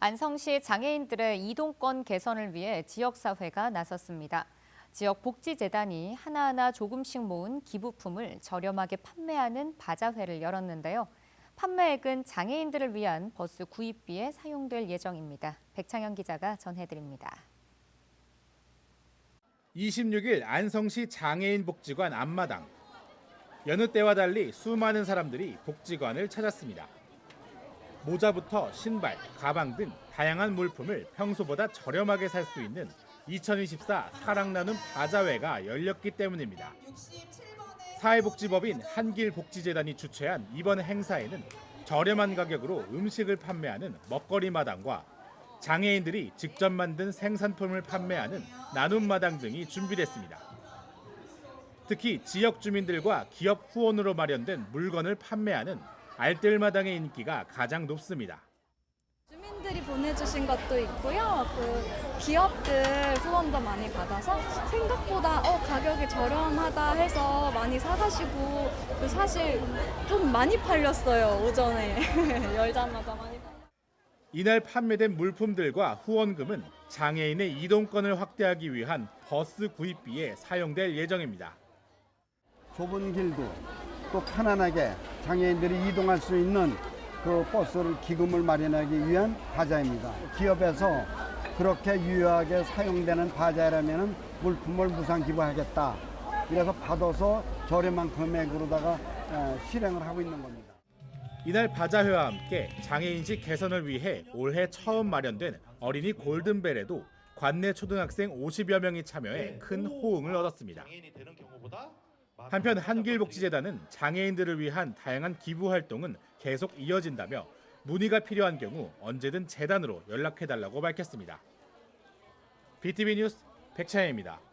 안성시 장애인들의 이동권 개선을 위해 지역사회가 나섰습니다. 지역 복지재단이 하나하나 조금씩 모은 기부품을 저렴하게 판매하는 바자회를 열었는데요. 판매액은 장애인들을 위한 버스 구입비에 사용될 예정입니다. 백창현 기자가 전해드립니다. 26일 안성시 장애인 복지관 앞마당. 여느 때와 달리 수많은 사람들이 복지관을 찾았습니다. 모자부터 신발, 가방 등 다양한 물품을 평소보다 저렴하게 살 수 있는 2024 사랑 나눔 바자회가 열렸기 때문입니다. 사회복지법인 한길복지재단이 주최한 이번 행사에는 저렴한 가격으로 음식을 판매하는 먹거리 마당과 장애인들이 직접 만든 생산품을 판매하는 나눔 마당 등이 준비됐습니다. 특히 지역 주민들과 기업 후원으로 마련된 물건을 판매하는 알뜰마당의 인기가 가장 높습니다. 주민들이 보내주신 것도 있고요. 그 기업들 후원도 많이 받아서 생각보다 어, 가격이 저렴하다 해서 많이 사가시고 그 사실 좀 많이 팔렸어요. 오전에 열자마자 많이 팔렸어요. 이날 판매된 물품들과 후원금은 장애인의 이동권을 확대하기 위한 버스 구입비에 사용될 예정입니다. 좁은 길도 또 편안하게 장애인들이 이동할 수 있는 그 버스를 기금을 마련하기 위한 바자입니다. 기업에서 그렇게 유효하게 사용되는 바자라면 물품을 무상 기부하겠다. 이래서 받아서 저렴한 금액으로다가 어, 실행을 하고 있는 겁니다. 이날 바자회와 함께 장애인식 개선을 위해 올해 처음 마련된 어린이 골든벨에도 관내 초등학생 50여 명이 참여해 큰 호응을 얻었습니다. 한편 한길복지재단은 장애인들을 위한 다양한 기부 활동은 계속 이어진다며 문의가 필요한 경우 언제든 재단으로 연락해달라고 밝혔습니다. BTV 뉴스 백차혜입니다.